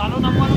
ভালো নাম্বার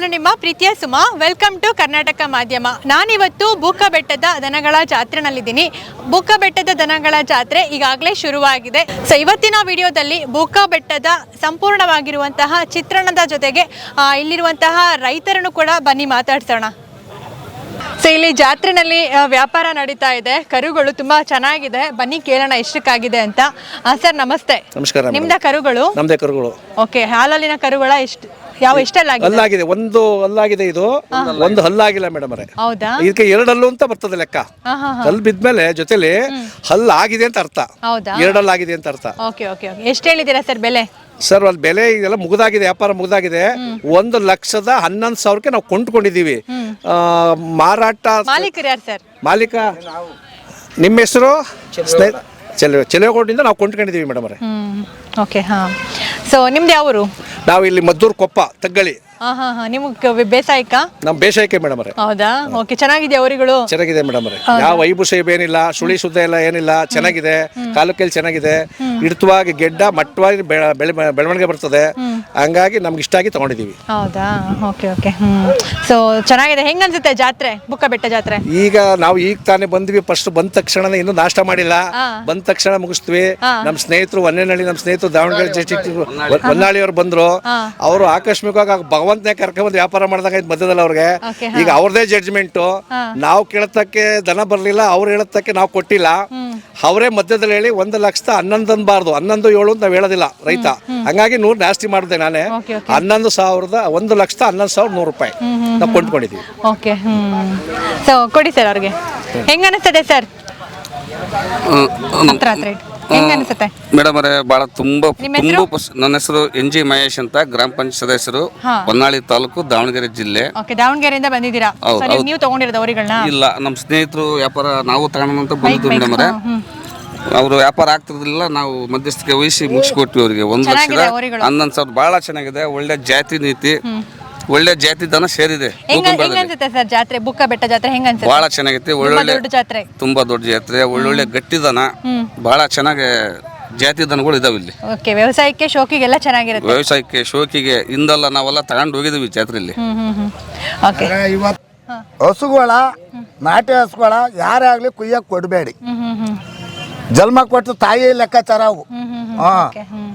ನಾನು ನಿಮ್ಮ ಪ್ರೀತಿಯ ಸುಮಾ. ವೆಲ್ಕಮ್ ಟು ಕರ್ನಾಟಕ ಮಾಧ್ಯಮ ನಾನಿವತ್ತು ಬೂಕ ಬೆಟ್ಟದ ದನಗಳ ಜಾತ್ರೆನಲ್ಲಿದ್ದೀನಿ. ಬೂಕ ಬೆಟ್ಟದ ದನಗಳ ಜಾತ್ರೆ ಈಗಾಗಲೇ ಶುರುವಾಗಿದೆ. ಸೊ ಇವತ್ತಿನ ವಿಡಿಯೋದಲ್ಲಿ ಬೂಕ ಬೆಟ್ಟದ ಸಂಪೂರ್ಣವಾಗಿರುವಂತಹ ಚಿತ್ರಣದ ಜೊತೆಗೆ ಇಲ್ಲಿರುವಂತಹ ರೈತರನ್ನು ಕೂಡ ಬನ್ನಿ ಮಾತಾಡ್ಸೋಣ. ಸೊ ಇಲ್ಲಿ ಜಾತ್ರೆನಲ್ಲಿ ವ್ಯಾಪಾರ ನಡೀತಾ ಇದೆ. ಕರುಗಳು ತುಂಬಾ ಚೆನ್ನಾಗಿದೆ. ಬನ್ನಿ ಕೇಳೋಣ ಎಷ್ಟಕ್ಕಾಗಿದೆ ಅಂತ. ಸರ್ ನಮಸ್ತೆ. ನಮಸ್ಕಾರ. ನಿಮ್ದ ಕರುಗಳು? ನಮ್ದೇ ಕರುಗಳು. ಓಕೆ ಹಾಲಲ್ಲಿನ ಕರುಗಳ ಎಷ್ಟು? ಯಾವ ಹಲ್ಲಾಗಿದೆ ಒಂದು ಹಲ್ಲಾಗಿದೆ ಇದು ಒಂದು ಹಲ್ಲಾಗಿಲ್ಲ ಮೇಡಮ್ ಅವರೇ. ಹೌದಾ? ಇದಕ್ಕೆ ಎರಡಲ್ಲು ಅಂತ ಬರ್ತದೆ ಲೆಕ್ಕ. ಹಲ್ಲು ಬಿದ್ಮೇಲೆ ಜೊತೆಲಿ ಹಲ್ಲು ಆಗಿದೆ ಅಂತ ಅರ್ಥ. ಹೌದಾ? ಎರಡಲ್ಲಾಗಿದೆ ಅಂತ ಅರ್ಥ. Okay okay okay. ಎಷ್ಟು ಹೇಳಿದ್ದೀರಾ ಸರ್ ಬೆಲೆ? ಸರ್ ಅಲ್ಲಿ ಬೆಲೆ ಇದೆಲ್ಲ ಮುಗಿದಾಗಿದೆ ವ್ಯಾಪಾರ ಮುಗಿದಾಗಿದೆ. ಒಂದು ಲಕ್ಷದ ಹನ್ನೊಂದು ಸಾವಿರಕ್ಕೆ ನಾವು ಕೊಂಡ್ಕೊಂಡಿದ್ದೀವಿ. ಆ, ಮಾರಾಟ ಸರ್? ಮಾಲೀಕ? ನಿಮ್ಮ ಹೆಸರು? ಚೆಲುವೆ ನಾವು ಕೊಂಡ್ಕೊಂಡಿದ್ದೀವಿ ಮೇಡಮ್ ಅವರೇ. ಓಕೆ ಹಾಂ. ಸೊ ನಿಮ್ದು ಯಾವ ಊರು ನಾವು ಇಲ್ಲಿ ಮದ್ದೂರು ಕೊಪ್ಪ ತಗ್ಗಳಿ. ಹಾಂ ಹಾಂ ಹಾಂ. ನಿಮಗೆ ಬೇಸಾಯಕ ನಮ್ ಬೇಸಾಯಕ್ಕೆ? ಮೇಡಮ್ ಅವರೇ. ಹೌದಾ? ಓಕೆ ಚೆನ್ನಾಗಿದೆ ಅವರಿಗಳು ಚೆನ್ನಾಗಿದೆ ಮೇಡಮ್ ಅವರೇ. ಯಾವ ವೈಭೂಷೇಬ್ ಏನಿಲ್ಲ ಸುಳಿ ಸುದ್ದ ಎಲ್ಲ ಏನಿಲ್ಲ ಚೆನ್ನಾಗಿದೆ. ಕಾಲಕ್ಕೆಲ್ಲಿ ಚೆನ್ನಾಗಿದೆ. ಹಿಡಿತವಾಗಿ ಗೆಡ್ಡ ಮಟ್ಟವಾಗಿ ಬೆಳ- ಬೆಳೆ ಬೆಳವಣಿಗೆ ಬರ್ತದೆ. ಹಂಗಾಗಿ ನಮ್ಗೆ ಇಷ್ಟ ಆಗಿ ತಗೊಂಡಿದೀವಿ. ಹೌದಾ? ಓಕೆ ಓಕೆ ಹ್ಞೂ ಸೊ ಚೆನ್ನಾಗಿದೆ. ಹೆಂಗ್ ಅನ್ಸುತ್ತೆ ಜಾತ್ರೆ ಬುಕ್ಕ ಬೆಟ್ಟ ಜಾತ್ರೆ? ಈಗ ನಾವು ಈಗ ತಾನೇ ಬಂದ್ವಿ ಫಸ್ಟ್ ಬಂದ ತಕ್ಷಣ ಇನ್ನೂ ನಾಷ್ಟ ಮಾಡಿಲ್ಲ. ಹಾ. ಬಂದ ತಕ್ಷಣ ಮುಗಿಸ್ತೀವಿ. ನಮ್ಮ ಸ್ನೇಹಿತರು ಹೊನ್ನೇನಹಳ್ಳಿ ನಮ್ಮ ಸ್ನೇಹಿತರು ದಾವಣಗೆರೆ ಡಿಸ್ಟಿಕ್ ಹೊನ್ನಾಳಿಯವ್ರು ಬಂದ್ರು. ಅವರು ಆಕಸ್ಮಿಕವಾಗಿ ಆ ಭಗವಂತನೇ ಕರ್ಕೊಂಡ್ಬಂದು ವ್ಯಾಪಾರ ಮಾಡಿದಾಗ ಇದು ಮಧ್ಯದಲ್ಲಿ ಅವ್ರಿಗೆ. ಈಗ ಅವ್ರದೇ ಜಡ್ಜ್ಮೆಂಟು ನಾವು ಕೇಳತಕ್ಕೆ ದನ ಬರಲಿಲ್ಲ ಅವ್ರು ಹೇಳತಕ್ಕೆ ನಾವು ಕೊಟ್ಟಿಲ್ಲ. ಅವರೇ ಮಧ್ಯದಲ್ಲಿ ಹೇಳಿ ಒಂದು ಲಕ್ಷದ ಹನ್ನೊಂದು ಅನ್ಬಾರ್ದು ಹನ್ನೊಂದು ಏಳು ಅಂತ ನಾವು ಹೇಳೋದಿಲ್ಲ ರೈತ. ಹಂಗಾಗಿ ನೂರು ಜಾಸ್ತಿ ಮಾಡಿದೆ ನಾನೇ. ಹನ್ನೊಂದು ಸಾವಿರದ ಒಂದು ಲಕ್ಷದ ಹನ್ನೊಂದು ಸಾವಿರದ ನೂರು ರೂಪಾಯಿ ನಾವು ಕೊಂಡ್ಕೊಂಡಿದ್ದೀವಿ ಓಕೆ ಸೊ ಕೊಡಿ ಸರ್ ಅವ್ರಿಗೆ. ಹೆಂಗೆ ಅನಿಸ್ತದೆ ಸರ್ ಹತ್ರ ಹತ್ರ ಇಟ್ಟು ಹೆಂಗೆ ಅನಿಸುತ್ತೆ? ಮೇಡಮ್ ಅವರೇ ಬಹಳ ತುಂಬಾ ತುಂಬಾ ಪಸ್- ನನ್ನ ಹೆಸರು ಎನ್ ಜಿ ಮಹೇಶ್ ಅಂತ ಗ್ರಾಮ ಪಂಚಾಯತ್ ಸದಸ್ಯರು. ಹೊನ್ನಾಳಿ ತಾಲೂಕು ದಾವಣಗೆರೆ ಜಿಲ್ಲೆ. ಓಕೆ ದಾವಣಗೆರೆಯಿಂದ ಬಂದಿದ್ದೀರಾ? ಹೌದು, ಸೊ ನೀವು ನೀವು ತೊಗೊಂಡಿರೋದು ಅವರುಗಳನ್ನ ಇಲ್ಲ ನಮ್ಮ ಸ್ನೇಹಿತರು ವ್ಯಾಪಾರ ನಾವು ತಗೋಣ ಅಂತ ಬಂದಿದ್ದು ಮೇಡಮ್ ಅವರೇ. ಅವರು ವ್ಯಾಪಾರ ಆಗ್ತಿರ್ಲಿಲ್ಲ ನಾವು ಮಧ್ಯಸ್ಥಿಕೆ ವಹಿಸಿ ಮುಗಿಸ್ಕೊಟ್ವಿ ಅವರಿಗೆ. ಒಂದು ಲಕ್ಷದ ಅವರುಗಳು. ಹನ್ನೊಂದು ಸಾವಿರ ಬಹಳ ಚೆನ್ನಾಗಿದೆ ಒಳ್ಳೆ ಜಾತಿ ನೀತಿ. ಒಳ್ಳೆ ಜಾತಿ ದನ ಸೇರಿದೆ ಹೆಂಗ. ಸರ್ ಜಾತ್ರೆ? ಬುಕ್ಕ ಬೆಟ್ಟ ಜಾತ್ರೆ ಬಹಳ ಚೆನ್ನಾಗೈತಿ ಒಳ್ಳೊಳ್ಳೆ ದೊಡ್ಡ ಜಾತ್ರೆ. ತುಂಬಾ ದೊಡ್ಡ ಜಾತ್ರೆ ಒಳ್ಳೊಳ್ಳೆ ಗಟ್ಟಿ ದನ ಬಹಳ ಚೆನ್ನಾಗಿ ಜಾತಿ ದನಗಳು ಇದಾವೆ ಇಲ್ಲಿ. ಓಕೆ ವ್ಯವಸಾಯಕ್ಕೆ ಶೋಕಿಗೆಲ್ಲ ಚೆನ್ನಾಗಿರುತ್ತೆ. ವ್ಯವಸಾಯಕ್ಕೆ ಶೋಕಿಗೆ ಹಿಂದೆಲ್ಲ ನಾವೆಲ್ಲ ತಗೊಂಡು ಹೋಗಿದ್ದೀವಿ ಜಾತ್ರೆಯಲ್ಲಿ ಇಲ್ಲಿ ಹ್ಮ್ ಹ್ಮ್ ಓಕೆ. ಇವತ್ತು ಹಸುಗಳ ನಾಟಿ ಹಸುಗಳ ಯಾರೇ ಆಗಲಿ ಕುಯ್ಯಕ್ಕೆ ಕೊಡಬೇಡಿ. ಹ್ಮ್ ಹ್ಮ್ ಹ್ಮ್. ಜನ್ಮ ಕೊಟ್ಟು ತಾಯಿ ಲೆಕ್ಕಾಚಾರ ಅವು. ಹ್ಮ್ ಹ್ಮ್ ಹ್ಮ್. ಹಾಂ. Okay hmm.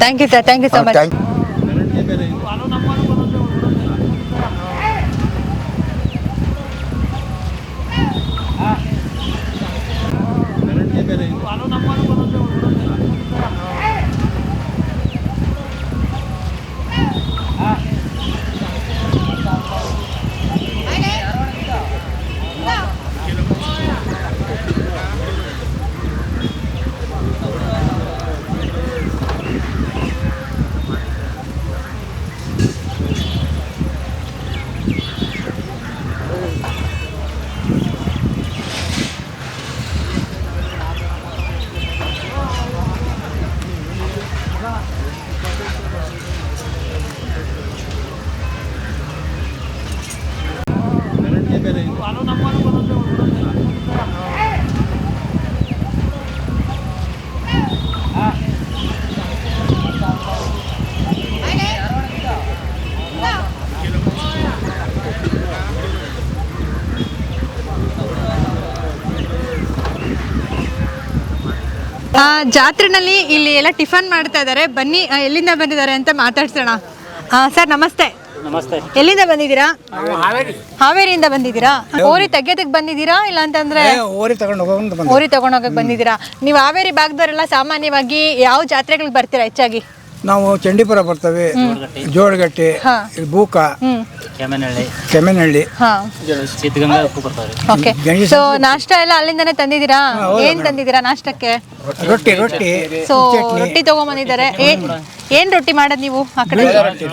Thank you sir thank you so much thank 完了他了了 ಜಾತ್ರೆನಲ್ಲಿ ಇಲ್ಲಿ ಎಲ್ಲ ಟಿಫನ್ ಮಾಡ್ತಾ ಇದ್ದಾರೆ. ಬನ್ನಿ ಆ, ಎಲ್ಲಿಂದ ಬಂದಿದ್ದಾರೆ ಅಂತ ಮಾತಾಡ್ಸೋಣ. ಸರ್ ನಮಸ್ತೆ. ನಮಸ್ತೆ. ಎಲ್ಲಿಂದ ಬಂದಿದ್ದೀರಾ? ಹಾವೇರಿಯಿಂದ ಬಂದಿದ್ದೀರಾ? ಓರಿ ತೆಗೆದಕ್ಕೆ ಬಂದಿದ್ದೀರಾ? ಇಲ್ಲ ಅಂತಂದ್ರೆ ಓರಿ ತಗೊಂಡು ಹೋಗೋದು ಬಂದು. ಓರಿ ತಗೊಂಡೋಗಕ್ ಬಂದಿದ್ದೀರಾ? ನೀವು ಹಾವೇರಿ ಭಾಗದವರೆಲ್ಲ ಸಾಮಾನ್ಯವಾಗಿ ಯಾವ ಜಾತ್ರೆಗಳಿಗೆ ಬರ್ತೀರಾ ಹೆಚ್ಚಾಗಿ? ನಾವು ಚಂಡೀಪುರ ಬರ್ತೇವೆ. ಜೋಳಗಟ್ಟೆ ಹಾ. ಇಲ್ಲಿ ಬೂಕ ಕೆಮ್ಮನಹಳ್ಳಿ ಓಕೆ. ಸೊ ನಾಷ್ಟ ಎಲ್ಲ ಅಲ್ಲಿಂದಾನೆ ತಂದಿದ್ದೀರಾ? ಏನ್ ತಂದಿದ್ದೀರಾ ನಾಷ್ಟಕ್ಕೆ? ರೊಟ್ಟಿ ರೊಟ್ಟಿ ಸೊ ರೊಟ್ಟಿ ತಗೊಂಬಂದಿದ್ದಾರೆ. ಏನ್ ಏನ್ ರೊಟ್ಟಿ ಮಾಡೋದು ನೀವು ಆ ಕಡೆ?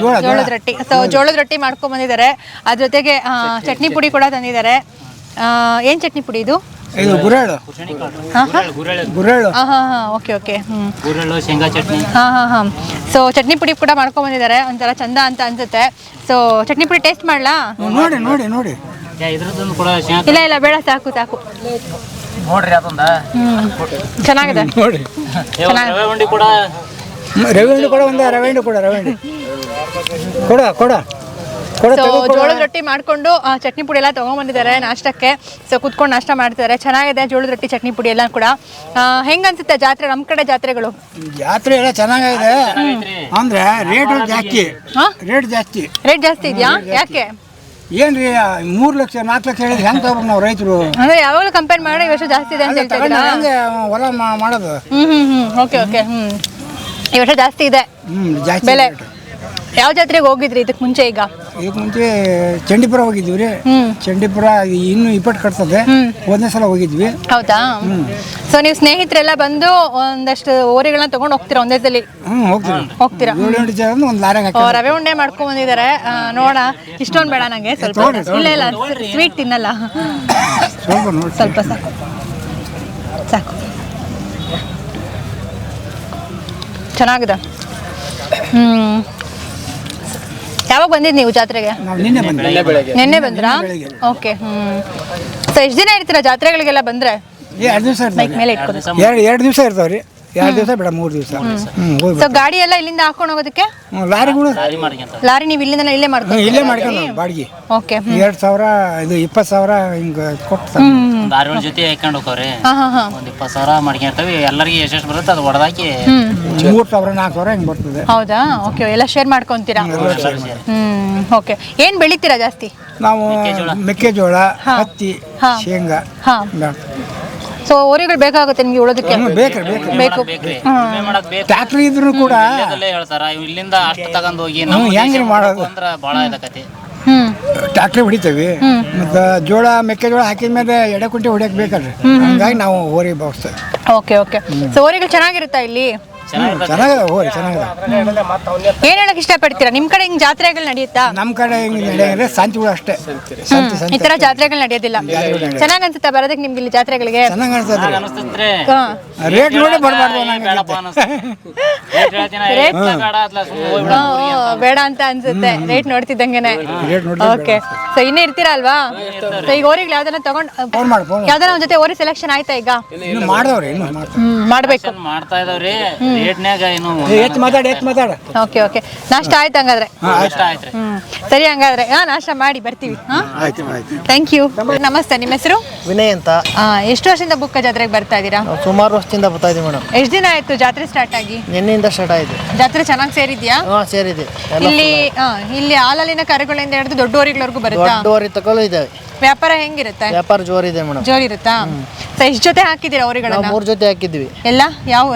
ಜೋಳದ ರೊಟ್ಟಿ ಸೊ ಜೋಳದ ರೊಟ್ಟಿ. ಮಾಡ್ಕೊಂಡ್ ಬಂದಿದ್ದಾರೆ ಅದ್ರ ಜೊತೆಗೆ ಚಟ್ನಿ. ಪುಡಿ ಕೂಡ ತಂದಿದ್ದಾರೆ. ಏನ್ ಚಟ್ನಿ ಪುಡಿ ಇದು? ಇದು ಗುರೇಳು ಹಾಂ ಹಾ. ಗುರೇಳು ಹಾ ಹಾ ಹಾ ಓಕೆ ಓಕೆ. ಹ್ಞೂ ಶೇಂಗಾ ಚಟ್ನಿ. ಹಾಂ ಹಾಂ ಹಾಂ. ಸೊ ಚಟ್ನಿ ಪುಡಿ ಕೂಡ ಮಾಡ್ಕೊಂಡ್ ಬಂದಿದ್ದಾರೆ. ಒಂಥರ ಚಂದ ಅಂತ ಅನ್ಸುತ್ತೆ. ಸೊ ಚಟ್ನಿ ಪುಡಿ ಟೇಸ್ಟ್ ಮಾಡ್ಲಾ? ನೋಡಿ ನೋಡಿ ನೋಡಿ. ಯಾ, ಇದ್ರದ್ದೊಂದು ಕೂಡ ಇಲ್ಲ ಇಲ್ಲ ಬೇಡ ಸಾಕು ಸಾಕು. ನೋಡ್ರಿ ಅದೊಂದ. ಚೆನ್ನಾಗಿದೆ. ನೋಡಿ. ರವೆ ಉಂಡಿ ಕೂಡ. ರವೆ ಉಂಡಿ ಕೂಡ ಒಂದು ರವೆ ಉಂಡಿ ಕೂಡ ರವೆ ಉಂಡೆ. ಕೊಡ ಕೊಡ ಕೊಡ. ಸೊ ಜೋಳದ ರೊಟ್ಟಿ ಮಾಡ್ಕೊಂಡು ಆ, ಚಟ್ನಿ ಪುಡಿ ಎಲ್ಲ ತಗೊಂಡ್ಬಂದಿದ್ದಾರೆ ನಾಷ್ಟಕ್ಕೆ. ಸೊ ಕುತ್ಕೊಂಡು ನಾಷ್ಟ ಮಾಡ್ತಿದ್ದಾರೆ. ಚೆನ್ನಾಗಿದೆ ಜೋಳದ ರೊಟ್ಟಿ ಚಟ್ನಿ ಪುಡಿ ಎಲ್ಲ ಕೂಡ. ಹೆಂಗ ಹೆಂಗ್ ಅನ್ಸುತ್ತೆ ಜಾತ್ರೆ ನಮ್ಮ ಕಡೆ ಜಾತ್ರೆಗಳು? ಜಾತ್ರೆ ಎಲ್ಲ ಚೆನ್ನಾಗಿದೆ ಅಂದ್ರೆ ರೇಟ್ ಜಾಸ್ತಿ. ಹಾ? ರೇಟ್ ಜಾಸ್ತಿ. ರೇಟ್ ಜಾಸ್ತಿ ಇದೆಯಾ? ಯಾಕೆ? ಏನ್ರಿ ಮೂರ್ ಲಕ್ಷ ನಾಲ್ಕು ಲಕ್ಷ ಹೇಳಿದ್ರೆ ಹೆಂಗ್ ತಗೋಬೇಕು ನಾವು ರೈತರು? ಅಂದ್ರೆ ಯಾವಾಗಲೂ ಕಂಪೇರ್ ಮಾಡಿ ಇವಷ್ಟು ವರ್ಷ ಜಾಸ್ತಿ ಇದೆ ಅಂತ ಹೇಳ್ತಾ ಹಂಗೆ ಹೊಲ ಮಾಡೋದು? ಹ್ಮ್ ಹ್ಮ್ ಹ್ಮ್. ಓಕೆ ಓಕೆ ಹ್ಮ್. ಈ ವರ್ಷ ಜಾಸ್ತಿ ಇದೆ. ಹ್ಮ್ ಜಾಸ್ತಿ ಬೆಲೆ. ಯಾವ ಜಾತ್ರೆಗೆ ಹೋಗಿದ್ರಿ ಇದಕ್ಕೆ ಮುಂಚೆ ಈಗ? ಇದಕ್ಕೆ ಮುಂಚೆ ಚಂಡೀಪುರ ಹೋಗಿದ್ವಿ ರೀ. ಹ್ಮ್. ಚಂಡೀಪುರ ಇನ್ನು ಇಪ್ಪತ್ತು ಕಟ್ತದೆ. ಒಂದನೇ ಸಲ ಹೋಗಿದ್ವಿ. ಹೌದಾ? ಸೊ ನೀವು ಸ್ನೇಹಿತರೆಲ್ಲ ಬಂದು ಒಂದಷ್ಟು ಓರಿಗಳನ್ನ ತಗೊಂಡು ಹೋಗ್ತೀರಾ ಒಂದೇ ಸಲ? ಹೋಗ್ತೀವಿ. ಹೋಗ್ತೀರಾ? ಏಳು ಎಂಟು ಜನ ಒಂದು ಲಾರಿಗೆ ಓ, ಹಾಕಿ ರವೆ ಉಂಡೆ ಮಾಡ್ಕೊಂಡ್ ಬಂದಿದ್ದಾರೆ. ಆ, ನೋಡ ಇಷ್ಟೊಂದು ಬೇಡ ನಂಗೆ. ಸ್ವಲ್ಪ ಇಲ್ಲ ಇಲ್ಲ ಸ್ವೀಟ್ ತಿನ್ನಲ್ಲ. ಸ್ವಲ್ಪ ನೋಡಿ. ಸ್ವಲ್ಪ ಸಾಕು. ಸಾಕು. ಚೆನ್ನಾಗಿದೆ. ಹ್ಮ್. ಯಾವಾಗ ಬಂದಿದ್ ನೀವು ಜಾತ್ರೆಗೆ? ನಾವು ನಿನ್ನೆ ಬಂದ್ವಿ. ನಿನ್ನೆ ಬಂದ್ರಾ? ಓಕೆ ಹ್ಮ್. ಸೊ ಎಷ್ಟು ದಿನ ಇರ್ತೀರಾ ಜಾತ್ರೆಗಳಿಗೆಲ್ಲ ಬಂದ್ರೆ? ಎರಡು ದಿವಸ ಬೈಕ್ ಮೇಲೆ ಇಟ್ಕೊಂಡು. ಎರಡು ಎರಡು ದಿವಸ ಇರ್ತಾವೆ ರೀ ಎರಡು ದಿವಸ ಬೇಡ ಮೂರು ದಿವಸ. ಹ್ಞೂ ಹೋಗಿ ಸೊ ಗಾಡಿ ಎಲ್ಲ ಇಲ್ಲಿಂದ ಹಾಕೊಂಡು ಹೋಗೋದಕ್ಕೆ? ಲಾರಿ ಲಾರಿಗಳು ಲಾರಿ ನೀವು ಇಲ್ಲಿಂದ ಇಲ್ಲೇ ಹ್ಞೂ ಮಾಡ್ಕೊಂಡು ಇಲ್ಲೇ ಮಾಡ್ಕೊಂಡು ಬಾಡಿಗೆ. ಓಕೆ ಎರಡು ಸಾವಿರ ಇದು ಇಪ್ಪತ್ತು ಸಾವಿರ ಹಿಂಗೆ ಕೊಟ್ಟು ದಾರಿಗಳ ಜೊತೆ ಹಾಕೊಂಡು ಹೋಗ್ರಿ ಹಾ ಹಾ ಒಂದ್ ಸಾವಿರ ಮಾಡ್ಕೊಂತೇವೆ ಎಲ್ಲರಿಗೆ ಎಷ್ಟೆಷ್ಟು ಬರುತ್ತೆ ಅದು ಹೊಡೆದಾಕಿ ಮೂರು ಸಾವಿರ ನಾಲ್ಕು ಸಾವಿರ ಹಿಂಗೆ ಬರ್ತದೆ. ಹೌದಾ? ಓಕೆ ಎಲ್ಲ ಶೇರ್ ಮಾಡ್ಕೊಂತೀರಾ? ಹ್ಮ್ ಓಕೆ ಏನ್ ಬೆಳಿತೀರಾ ಜಾಸ್ತಿ? ನಾವು ಮೆಕ್ಕೆಜೋಳ. ಹತ್ತಿ ಹಾ. ಶೇಂಗಾ ಹಾ. ಸೊ ಓರಿಗಳು ಬೇಕಾಗುತ್ತೆ ನಿಮಗೆ ಉಳೋದಕ್ಕೆ? ಬೇಕ್ರಿ ಬೇಕು ಬೇಕು ಬೇಕ್ರಿ. ಬೇಕು ಟ್ಯಾಕ್ಟ್ರಿ ಇದ್ರು ಕೂಡ ಹೇಳ್ತಾರ ಇಲ್ಲಿಂದ ಅಷ್ಟು ತಗೊಂಡ್ ಹೋಗಿ ನಾವು ಹೆಂಗ್ರಿ ಮಾಡೋದು? ಅಂದ್ರ ಭಾಳ ಇದಕ್ಕತಿ ಟ್ಯಾಕ್ಟ್ರಿ ಹೊಡಿತೇವೆ. ಮತ್ತು ಜೋಳ ಮೆಕ್ಕೆಜೋಳ ಹಾಕಿದ ಮೇಲೆ ಎಡೆ ಕುಂಟೆ ಹೊಡಿಯಕ್ಕೆ ಬೇಕಲ್ರಿ. ಹಂಗಾಗಿ ನಾವು ಹೋರಿ ಬಾಕ್ಸ್. Okay okay. ಸೊ ಓರಿಗಳು ಚೆನ್ನಾಗಿರುತ್ತಾ ಇಲ್ಲಿ? ಚೆನ್ನಾಗಿದೆ ಹೋರಿ ಚೆನ್ನಾಗಿದೆ. ಏನ್ ಹೇಳಕ್ ಇಷ್ಟಪಡ್ತೀರಾ? ನಿಮ್ ಕಡೆ ಹಿಂಗ್ ಜಾತ್ರೆಗಳು ನಡೆಯುತ್ತಾ? ನಮ್ಮ ಕಡೆ ಹಿಂಗೆ ನಡೆಯಂದ್ರೆ ಶಾಂತಿಗಳು ಅಷ್ಟೇ. ಸಂತಿ ಈ ಸಂತಿ ತರ ಜಾತ್ರೆಗಳು ನಡೆಯೋದಿಲ್ಲ. ಚೆನ್ನಾಗ್ ಅನ್ಸುತ್ತಾ ಬರೋದಕ್ಕೆ ನಿಮ್ಗೆ ಇಲ್ಲಿ ಜಾತ್ರೆಗಳಿಗೆ? ಚೆನ್ನಾಗಿ ಅನ್ಸತ್ತೆ. ಹಾ. ರೇಟ್ ನೋಡಿ ಬರಬಾರ್ದು ರೇಟ್ ಹೇಳ್ತೀನಿ? ರೇಟ್ ಬೇಡ ಅತ್ಲ ಸುಮ್ಮನೆ ಹೋಗ್ಬಿಡ ಹಾ, ಬೇಡ ಅಂತ ಅನ್ಸುತ್ತೆ. ರೇಟ್ ನೋಡ್ತಿದ್ದಂಗೆನೆ. ರೇಟ್ ನೋಡಿ ಓಕೆ ಸೊ ಇನ್ನೇ ಇರ್ತೀರಾ ಅಲ್ವಾ? ಸೊ ಈಗ ಓರಿಗಳು ಯಾವ್ದನ್ನ ತಗೊಂಡ್ ಫೋನ್ ಮಾಡಿ ಫೋನ್ ಯಾವ್ದಾರ ಒಂದ್ ಜೊತೆ ಓರಿ ಸೆಲೆಕ್ಷನ್ ಆಯ್ತಾ ಈಗ? ಇನ್ನು ಮಾಡ್ದವ್ರಿ ಇನ್ನು ಮಾಡ್ತಾರೆ. ಹ್ಮ್ ಮಾಡ್ಬೇಕು. ಮಾಡ್ತಾ ಇದಾವ್ರಿ. ರೇಟ್ನ್ಯಾಗ ಏನು ಹೆಚ್ಚು ಮಾತಾಡಿ ಎತ್ತು ಮಾತಾಡ. Okay okay. ನಾಷ್ಟ ಆಯ್ತು ಹಂಗಾದ್ರೆ? ಇಷ್ಟ ಆಯ್ತ್ರಿ ಹ್ಮ್. ಸರಿ ಹಂಗಾದ್ರೆ. ಹಾ ನಾಷ್ಟ ಮಾಡಿ ಬರ್ತೀವಿ. ಹಾ? ಆಯ್ತು ಆಯ್ತು. ಥ್ಯಾಂಕ್ ಯು ನಮಸ್ತೆ. ನಿಮ್ಮ ಹೆಸರು? ವಿನಯ್ ಅಂತ. ಆ, ಎಷ್ಟು ವರ್ಷದಿಂದ ಬುಕ್ಕ ಜಾತ್ರೆಗೆ ಬರ್ತಾ ಇದ್ದೀರಾ? ನಾವು ಸುಮಾರು ವರ್ಷದಿಂದ ಬರ್ತಾ ಇದ್ದೀವಿ ಮೇಡಮ್. ಎಷ್ಟು ದಿನ ಆಯ್ತು ಜಾತ್ರೆ ಸ್ಟಾರ್ಟ್ ಆಗಿ? ನಿನ್ನೆಯಿಂದ ಸ್ಟಾರ್ಟ್ ಆಯಿತು ಜಾತ್ರೆ ಚೆನ್ನಾಗಿ ಸೇರಿದ್ಯಾ? ಹಾಂ ಸೇರಿದೆ. ಎಲ್ಲ ಇಲ್ಲಿ ಆ, ಇಲ್ಲಿ ಹಾಲಲ್ಲಿನ ಕರುಗಳಿಂದ ಹಿಡಿದು ದೊಡ್ಡವರಿಗಳವರೆಗೂ ಬರುತ್ತಾ? ದೊಡ್ಡವರಿ ತಗೊಳ್ಳೋ ಇದ್ದಾವೆ ವ್ಯಾಪಾರ ಹೆಂಗಿರುತ್ತೆ? ವ್ಯಾಪಾರ ಜೋರಿದೆ ಮೇಡಮ್. ಜೋರಿರುತ್ತಾ? ಸೊ ಎಷ್ಟು ಜೊತೆ ಹಾಕಿದ್ದೀರಾ ನಾವು ಊರಿಗಳನ್ನ ಮೂರು ಜೊತೆ ಹಾಕಿದ್ವಿ ಎಲ್ಲ? ಯಾವ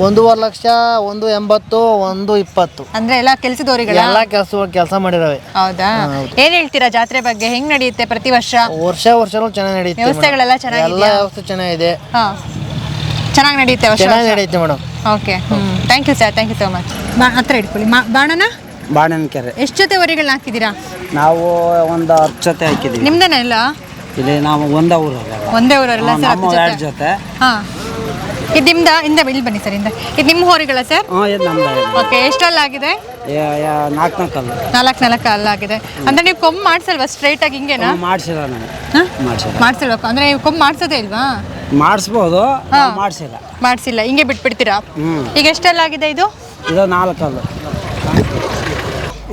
ಒಂದೂವರೆ ಲಕ್ಷ ಒಂದು ಎಂಬತ್ತು ಒಂದು ಇಪ್ಪತ್ತು. ಅಂದ್ರೆ ಎಲ್ಲ ಕೆಲಸದವರಿಗಳ ಎಲ್ಲ ಕೆಲಸ ಕೆಲಸ ಮಾಡಿದಾವೆ. ಹೌದಾ? ಏನ್ ಹೇಳ್ತೀರಾ ಜಾತ್ರೆ ಬಗ್ಗೆ? ಹೆಂಗ್ ನಡೆಯುತ್ತೆ ಪ್ರತಿ ವರ್ಷ? ವರ್ಷ ವರ್ಷನೂ ಚೆನ್ನಾಗಿ ನಡೆಯುತ್ತೆ. ವ್ಯವಸ್ಥೆಗಳೆಲ್ಲ ಚೆನ್ನಾಗಿ ಎಲ್ಲ ವ್ಯವಸ್ಥೆ ಚೆನ್ನಾಗಿದೆ. ಹಾ. ಚೆನ್ನಾಗಿ ನಡೆಯುತ್ತೆ ವರ್ಷ ಚೆನ್ನಾಗಿ ನಡೆಯುತ್ತೆ madam. Okay thank you sir thank you so much ಹತ್ರ ಇಟ್ಕೊಳ್ಳಿ. ಮಾ ಬಾಣನ? ಕೆರೆ ಎಷ್ಟು ಜೊತೆ ಊರಿಗಳನ್ನ ಹಾಕಿದ್ದೀರಾ? ನಾವು ಒಂದು ಹತ್ತು ಜೊತೆ ಹಾಕಿದ್ದೀವಿ. ನಿಮ್ದೇನೆ ಇಲ್ಲ ಇಲ್ಲಿ ನಾವು ಒಂದೇ ಊರಲ್ಲ. ಒಂದೇ ಸರ್ ನಮ್ಮ ಜೊತೆ. ಹಾ. ಇದು ನಿಮ್ದ ಇಂದ ಇಲ್ಲಿ ಬನ್ನಿ ಸರ್ ಇಂದ. ಇದು ನಿಮ್ಮ ಹೋರಿಗಳ ಸರ್? ಹ್ಞೂ ಇದು ನಮ್ದು ಓಕೆ ಎಷ್ಟಲ್ಲ ಆಗಿದೆ? ನಾಲ್ಕು ಅಲ್ಲ ನಾಲ್ಕು ನಾಲ್ಕು ಅಲ್ಲಾಗಿದೆ ಅಂದ್ರೆ ನೀವು ಕೊಂಬ್ ಮಾಡ್ಸಲ್ವಾ ಸ್ಟ್ರೈಟ್ ಆಗಿ ಹಿಂಗೇನಾ? ಮಾಡಿಸಿಲ್ಲ ನಾನು. ಹಾ? ಮಾಡಿಸಿಲ್ಲ. ಮಾಡ್ಸಲ್ವಾ? ಅಂದ್ರೆ ನೀವು ಕೊಂಬ್ ಮಾಡ್ಸೋದೇ ಇಲ್ವಾ? ಮಾಡಿಸ್ಬೋದು ಮಾಡಿಸಿಲ್ಲ. ಮಾಡಿಸಿಲ್ಲ ಹಿಂಗೆ ಬಿಟ್ಬಿಡ್ತೀರಾ? ಈಗ ಎಷ್ಟೆಲ್ಲ ಆಗಿದೆ ಇದು? ಇದು ನಾಲ್ಕಲ್ಲು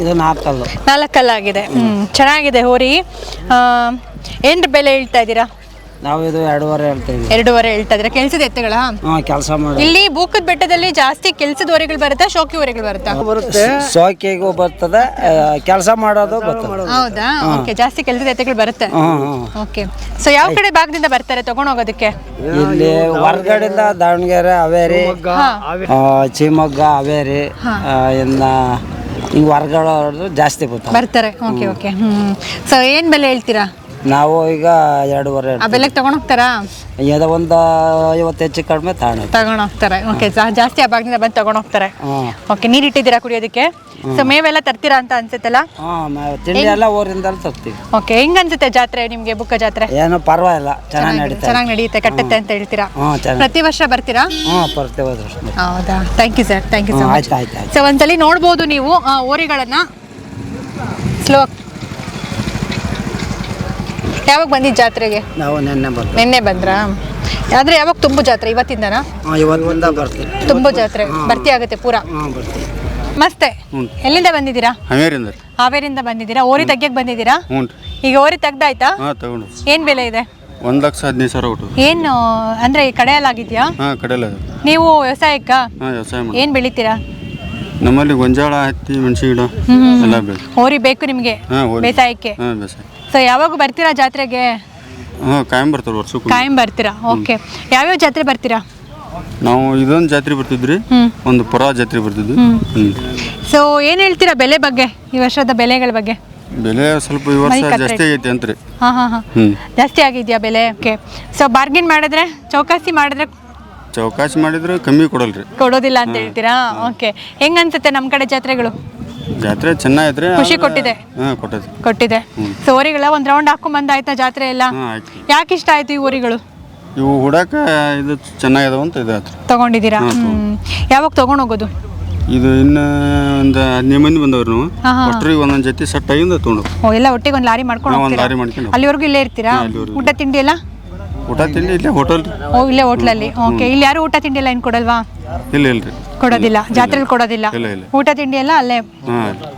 ಇದು ನಾಲ್ಕಲ್ಲು ನಾಲ್ಕಲ್ಲಾಗಿದೆ ಹ್ಞೂ ಚೆನ್ನಾಗಿದೆ ಹೋರಿ. ಏನು ಬೆಲೆ ಹೇಳ್ತಾ ಇದ್ದೀರಾ? ನಾವು ಇದು ಎರಡೂವರೆ ಹೇಳ್ತೀವಿ ಎರಡೂವರೆ ಹೇಳ್ತಾ ಇದ್ರೆ ಕೆಲ್ಸದ ಎತ್ತುಗಳ ಹಾಂ? ಕೆಲಸ ಮಾಡಿ ಇಲ್ಲಿ ಬೂಕದ ಬೆಟ್ಟದಲ್ಲಿ ಜಾಸ್ತಿ ಕೆಲ್ಸದ ಹೊರೆಗಳು ಬರುತ್ತಾ ಶೋಕಿ ಹೊರೆಗಳು ಬರುತ್ತಾ? ಶೋಕಿಗೂ ಬರ್ತದೆ ಕೆಲಸ ಮಾಡೋದು ಬರ್ತದೆ. ಹೌದಾ? ಓಕೆ ಜಾಸ್ತಿ ಕೆಲ್ಸದ ಎತ್ತುಗಳು ಬರುತ್ತೆ. ಓಕೆ. ಸೊ ಯಾವ ಕಡೆ ಭಾಗದಿಂದ ಬರ್ತಾರೆ ತಗೊಂಡ್ ಹೋಗೋದಕ್ಕೆ? ಇಲ್ಲಿ ಹೊರಗಡೆಯಿಂದ ದಾವಣಗೆರೆ ಹಾವೇರಿ ಆ, ಶಿವಮೊಗ್ಗ ಹಾವೇರಿ ಆ, ಇನ್ನ ಈ ಹೊರಗಡೆ ಜಾಸ್ತಿ ಬರ್ತಾವೆ ಬರ್ತಾರೆ. Okay okay. ಹ್ಮ್. ಸೊ ಏನ್ ಬೆಲೆ ಹೇಳ್ತೀರಾ? ನಾವು ಈಗ ಎರಡೂವರೆ ಆ ಬೆಲೆಗೆ ತಗೊಂಡ್ ಹೋಗ್ತಾರಾ? ಏನೋ ಒಂದು ಐವತ್ತು ಹೆಚ್ಚು ಕಡಿಮೆ ತಗೊಂಡು ತಗೊಂಡ್ ಹೋಗ್ತಾರೆ. ಓಕೆ ಜಾಸ್ತಿ ಆ ಭಾಗದಿಂದ ಬಂದು ತಗೊಂಡ್ ಹೋಗ್ತಾರೆ. ಓಕೆ ನೀರ್ ಇಟ್ಟಿದ್ದೀರಾ ಕುಡಿಯೋದಕ್ಕೆ? ಸೊ ಮೇವೆಲ್ಲ ತರ್ತೀರಾ ಅಂತ ಅನ್ಸುತ್ತಲ್ಲ? ಹಾಂ ತಿಂಡಿ ಎಲ್ಲ ಊರಿಂದಲೇ ತರ್ತೀವಿ. ಓಕೆ ಹೆಂಗ್ ಅನ್ಸುತ್ತೆ ಜಾತ್ರೆ ನಿಮ್ಗೆ ಬುಕ್ಕ ಜಾತ್ರೆ? ಏನು ಪರವಾಗಿಲ್ಲ ಚೆನ್ನಾಗಿ ನಡೀತಾ ಚೆನ್ನಾಗಿ ನಡೆಯುತ್ತೆ ಕಟ್ಟುತ್ತೆ ಅಂತ ಹೇಳ್ತೀರಾ? ಚೆನ್ನಾಗಿ ಪ್ರತಿ ವರ್ಷ ಬರ್ತೀರಾ? ಬರ್ತೀವಿ ಹೋದ ವರ್ಷ ಹೌದಾ? Thank you sir thank you so much ಆಯ್ತು ಆಯ್ತು ಆಯ್ತು. ಸೊ ಒಂದ್ಸಲಿ ನೋಡ್ಬೋದು ನೀವು ಆ, ಓರಿಗಳನ್ನ. ಸ್ಲೋ ಯಾವಾಗ ಬಂದಿದ್ದು ಜಾತ್ರೆಗೆ? ನಾವು ನೆನ್ನೆ ಬರ್ತೀವಿ ನಿನ್ನೆ ಬಂದ್ರಾ? ಆದ್ರೆ ಯಾವಾಗ ತುಂಬು ಜಾತ್ರೆ? ಇವತ್ತಿಂದನಾ? ಹಾಂ ಇವತ್ತಿಂದ ಬರ್ತೀವಿ. ತುಂಬು ಜಾತ್ರೆ. ಭರ್ತಿ ಆಗುತ್ತೆ ಪೂರಾ? ಹಾಂ ಬರ್ತೀವಿ. ಮಸ್ತೆ. ಎಲ್ಲಿಂದ ಬಂದಿದ್ದೀರಾ? ಹಾವೇರಿಂದ ಹಾವೇರಿಂದ ಬಂದಿದ್ದೀರಾ? ಓರಿ ತೆಗ್ಯಕ್ ಬಂದಿದ್ದೀರಾ? ಹ್ಞೂ. ಈಗ ಓರಿ ತೆಗ್ದಾಯ್ತಾ? ಹಾಂ ತಗೊಂಡು. ಏನ್ ಬೆಲೆ ಇದೆ? ಒಂದು ಲಕ್ಷ ಹದಿನೈದು ಸಾವಿರ ಕೊಟ್ಟು. ಏನು ಅಂದ್ರೆ ಕಡೆಯಲ್ಲಾಗಿದ್ಯಾ? ಹಾಂ ಕಡೆಯಲ್ಲ ನೀವು ವ್ಯವಸಾಯಕ್ಕ? ಹಾಂ ವ್ಯವಸಾಯ ಮಾಡಿ ಏನ್ ಬೆಳಿತೀರಾ? ನಮ್ಮಲ್ಲಿ ಗೊಂಜಾಳ ಹತ್ತಿ ಮೆಣಸಿನ ಗಿಡ ಎಲ್ಲ ಬೇಕು ಓರಿ ಬೇಕು ನಿಮ್ಗೆ? ಹಾಂ ಬೇಸಾಯಕ್ಕೆ? ಹಾಂ ಬೇಸಾಯ ಸೊ ಯಾವಾಗ ಬರ್ತೀರಾ ಜಾತ್ರೆಗೆ? ಹಾಂ ಕಾಯಂ ಬರ್ತಾರೆ ವರ್ಷಕ್ಕೆ ಕಾಯಂ ಬರ್ತೀರಾ? ಓಕೆ ಯಾವ್ಯಾವ ಜಾತ್ರೆ ಬರ್ತೀರಾ? ನಾವು ಇದೊಂದು ಜಾತ್ರೆ ಬರ್ತಿದ್ರಿ ಒಂದು ಪುರಾ ಜಾತ್ರೆ ಬರ್ತಿದ್ವಿ. ಸೊ ಏನು ಹೇಳ್ತೀರಾ ಬೆಲೆ ಬಗ್ಗೆ ಈ ವರ್ಷದ ಬೆಲೆಗಳ ಬಗ್ಗೆ? ಬೆಲೆ ಸ್ವಲ್ಪ ಈ ವರ್ಷ ಜಾಸ್ತಿ ಆಗೈತಿ ಅಂತ್ರಿ. ಹಾ ಹಾ ಜಾಸ್ತಿ ಆಗಿದ್ಯಾ ಬೆಲೆ? ಓಕೆ ಸೊ ಬಾರ್ಗಿನ್ ಮಾಡಿದ್ರೆ ಚೌಕಾಸಿ ಮಾಡಿದ್ರೆ ಚೌಕಾಸಿ ಮಾಡಿದ್ರೆ ಕಮ್ಮಿ ಕೊಡಲ್ರಿ. ಕೊಡೋದಿಲ್ಲ ಅಂತ ಹೇಳ್ತೀರಾ? ಓಕೆ ಹೆಂಗ್ ಅನ್ಸುತ್ತೆ ನಮ್ಮ ಕಡೆ ಜಾತ್ರೆಗಳು? ಜಾತ್ರೆ ಚೆನ್ನಾಗೈತ್ರಿ ಖುಷಿ ಕೊಟ್ಟಿದೆ. ಹಾಂ ಕೊಟ್ಟೈತಿ ಕೊಟ್ಟಿದೆ. ಸೊ ಊರಿಗೆಲ್ಲ ಒಂದ್ ರೌಂಡ್ ಹಾಕೊಂಡ್ ಬಂದಾಯ್ತಾ ಜಾತ್ರೆ ಎಲ್ಲ? ಹಾಂ ಆಯ್ತು. ಯಾಕೆ ಇಷ್ಟ ಆಯ್ತು ಈ ಊರಿಗಳು ಇವು ಹುಡಾಕ ಇದು ಚೆನ್ನಾಗಿದಾವ ಅಂತ ಇದು ತಗೊಂಡಿದ್ದೀರಾ? ಹ್ಮ್. ಯಾವಾಗ ತಗೊಂಡ್ ಹೋಗೋದು? ಇದು ಇನ್ನ ಒಂದು ಹದಿನೈದು ಮಂದಿ ಬಂದವ್ರು ನಾವು. ಹಾ, ಹಾ. ಒಟ್ಟರಿಗೆ ಒಂದೊಂದು ಜೊತೆ ಸೆಟ್ ಆಗಿಂದ ತೊಗೊಂಡು ಓ ಎಲ್ಲ ಒಟ್ಟಿಗೆ ಒಂದು ಲಾರಿ ಮಾಡ್ಕೊಂಡು ನಾವು ಒಂದು ಹೋಗ್ತೀರಾ? ಲಾರಿ ಮಾಡ್ಕೊಂಡು ಅಲ್ಲಿವರೆಗೂ ಇಲ್ಲೇ ಇರ್ತೀರಾ? ಊಟ ತಿಂಡಿ ಎಲ್ಲ? ಊಟ ತಿಂಡಿ ಇಲ್ಲೇ ಹೋಟೆಲ್ ಓ ಇಲ್ಲೇ ಹೋಟ್ಲಲ್ಲಿ ಓಕೆ ಇಲ್ಲಿ ಯಾರು ಊಟ ತಿಂಡಿ ಎಲ್ಲ ಏನು ಕೊಡಲ್ವಾ? ಇಲ್ಲ ಇಲ್ಲ ಕೊಡೋದಿಲ್ಲ ಜಾತ್ರೆಲಿ ಕೊಡೋದಿಲ್ಲ. ಇಲ್ಲ, ಇಲ್ಲ. ಊಟ ತಿಂಡಿ ಎಲ್ಲ ಅಲ್ಲೇ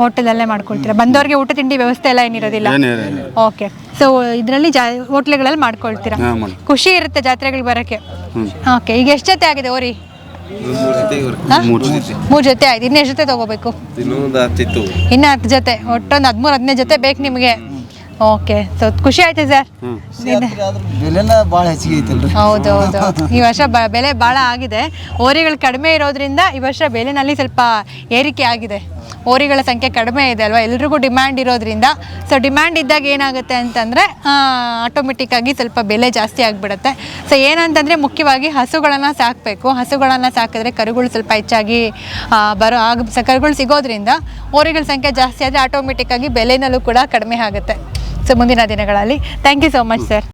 ಹೋಟೆಲ್ ಅಲ್ಲೇ ಮಾಡ್ಕೊಳ್ತೀರಾ? ಬಂದವರಿಗೆ ಊಟ ತಿಂಡಿ ವ್ಯವಸ್ಥೆ ಎಲ್ಲ ಏನಿರೋದಿಲ್ಲ? ಓಕೆ ಸೊ ಇದರಲ್ಲಿ ಜಾ ಹೋಟ್ಲುಗಳಲ್ಲಿ ಮಾಡ್ಕೊಳ್ತೀರಾ? ಹಾಂ ಮಾಡಿ. ಖುಷಿ ಇರುತ್ತೆ ಜಾತ್ರೆಗಳಿಗೆ ಬರೋಕ್ಕೆ. ಓಕೆ ಈಗ ಎಷ್ಟು ಜೊತೆ ಆಗಿದೆ ಓರಿ ಮೂರು ಮೂರು ಜೊತೆ ಆಯ್ತು. ಇನ್ನೆಷ್ಟು ಜೊತೆ ತಗೋಬೇಕು? ಇನ್ನೊಂದು ಹತ್ತಿತ್ತು ಇನ್ನು ಹತ್ತು ಜೊತೆ. ಒಟ್ಟೊಂದು ಹದಿಮೂರು ಹದಿನೈದು ಜೊತೆ ಬೇಕು ನಿಮಗೆ. ಓಕೆ ಸೊ ಖುಷಿ ಆಯ್ತು ಸರ್ ಬೆಲೆನ ಭಾಳ ಹೆಚ್ಚಿಗೆ ಐತಲ್ರಿ. ಹೌದು ಹೌದು ಈ ವರ್ಷ ಬ ಬೆಲೆ ಭಾಳ ಆಗಿದೆ. ಹೋರಿಗಳು ಕಡಿಮೆ ಇರೋದ್ರಿಂದ ಈ ವರ್ಷ ಬೆಲೆನಲ್ಲಿ ಸ್ವಲ್ಪ ಏರಿಕೆ ಆಗಿದೆ. ಹೋರಿಗಳ ಸಂಖ್ಯೆ ಕಡಿಮೆ ಇದೆ ಅಲ್ವಾ? ಎಲ್ರಿಗೂ ಡಿಮ್ಯಾಂಡ್ ಇರೋದ್ರಿಂದ. ಸೊ ಡಿಮ್ಯಾಂಡ್ ಇದ್ದಾಗ ಏನಾಗುತ್ತೆ ಅಂತಂದರೆ ಆಟೋಮೆಟಿಕ್ಕಾಗಿ ಸ್ವಲ್ಪ ಬೆಲೆ ಜಾಸ್ತಿ ಆಗಿಬಿಡುತ್ತೆ. ಸೊ ಏನಂತಂದರೆ ಮುಖ್ಯವಾಗಿ ಹಸುಗಳನ್ನು ಸಾಕಬೇಕು. ಹಸುಗಳನ್ನು ಸಾಕಿದ್ರೆ ಕರುಗಳು ಸ್ವಲ್ಪ ಹೆಚ್ಚಾಗಿ ಆ, ಬರೋ ಆಗ ಸ- ಕರುಗಳು ಸಿಗೋದ್ರಿಂದ ಹೋರಿಗಳ ಸಂಖ್ಯೆ ಜಾಸ್ತಿ ಆದರೆ ಆಟೋಮೆಟಿಕ್ಕಾಗಿ ಬೆಲೆನಲ್ಲೂ ಕೂಡ ಕಡಿಮೆ ಆಗುತ್ತೆ. ಸೊ ಮುಂದಿನ ದಿನಗಳಲ್ಲಿ. Thank you so much sir